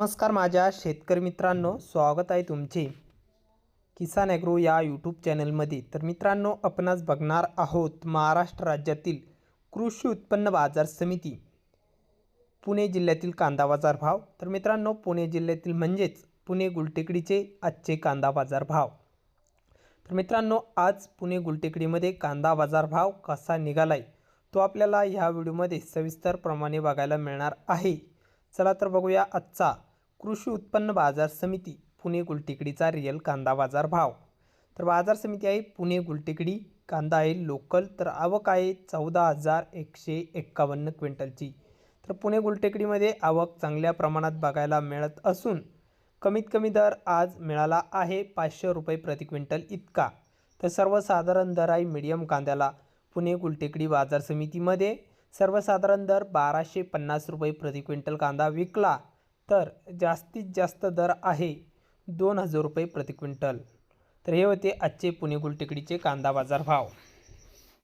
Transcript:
नमस्कार माझ्या शेतकरी मित्रांनो स्वागत आहे तुमचे किसान ॲग्रो या यूट्यूब चॅनलमध्ये. तर मित्रांनो आपणास बघणार आहोत महाराष्ट्र राज्यातील कृषी उत्पन्न बाजार समिती पुणे जिल्ह्यातील कांदा बाजार भाव. तर मित्रांनो पुणे जिल्ह्यातील म्हणजेच पुणे गुलटेकडीचे आजचे कांदा बाजार भाव. तर मित्रांनो आज पुणे गुलटेकडीमध्ये कांदा बाजार भाव कसा निघालाय तो आपल्याला ह्या व्हिडिओमध्ये सविस्तरप्रमाणे बघायला मिळणार आहे. चला तर बघूया आजचा कृषी उत्पन्न बाजार समिती पुणे गुलटेकडीचा रिअल कांदा बाजार भाव. तर बाजार समिती आहे पुणे गुलटेकडी कांदा आहे लोकल तर आवक आहे चौदा हजार एकशे एक्कावन्न क्विंटलची. तर पुणे गुलटेकडीमध्ये आवक चांगल्या प्रमाणात बघायला मिळत असून कमीत कमी दर आज मिळाला आहे पाचशे रुपये प्रति क्विंटल इतका. तर सर्वसाधारण दर आहे मीडियम कांद्याला. पुणे गुलटेकडी बाजार समितीमध्ये सर्वसाधारण दर बाराशे पन्नास रुपये प्रति क्विंटल कांदा विकला. तर जास्तीत जास्त दर आहे दोन हजार रुपये प्रति क्विंटल. तर हे होते आजचे पुणे गुलटेकडीचे कांदा बाजार भाव.